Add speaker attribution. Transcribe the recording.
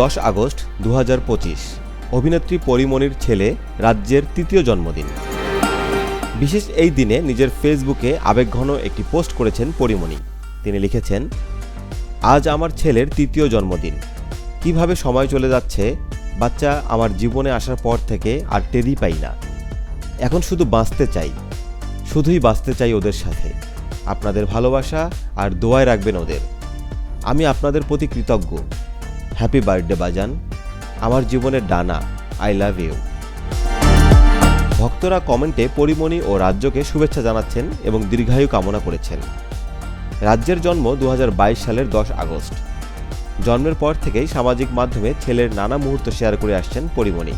Speaker 1: দশ আগস্ট দু হাজার পঁচিশ। অভিনেত্রী পরিমণির ছেলে রাজ্যের তৃতীয় জন্মদিন। বিশেষ এই দিনে নিজের ফেসবুকে আবেগঘন একটি পোস্ট করেছেন পরিমণি তিনি লিখেছেন, আজ আমার ছেলের তৃতীয় জন্মদিন। কীভাবে সময় চলে যাচ্ছে, বাচ্চা আমার জীবনে আসার পর থেকে আর টেরই পাই না। এখন শুধু বাঁচতে চাই, শুধুই বাঁচতে চাই ওদের সাথে। আপনাদের ভালোবাসা আর দোয়ায় রাখবেন ওদের। আমি আপনাদের প্রতি কৃতজ্ঞ। হ্যাপি বার্থডে, বাজান। আমার জীবনের ডানা, আই লাভ ইউ। ভক্তরা কমেন্টে পরিমণি ও রাজ্যকে শুভেচ্ছা জানাচ্ছেন এবং দীর্ঘায়ু কামনা করেছেন। রাজ্যের জন্ম দু হাজার বাইশ সালের দশ আগস্ট। জন্মের পর থেকেই সামাজিক মাধ্যমে ছেলের নানা মুহূর্ত শেয়ার করে আসছেন পরিমণি।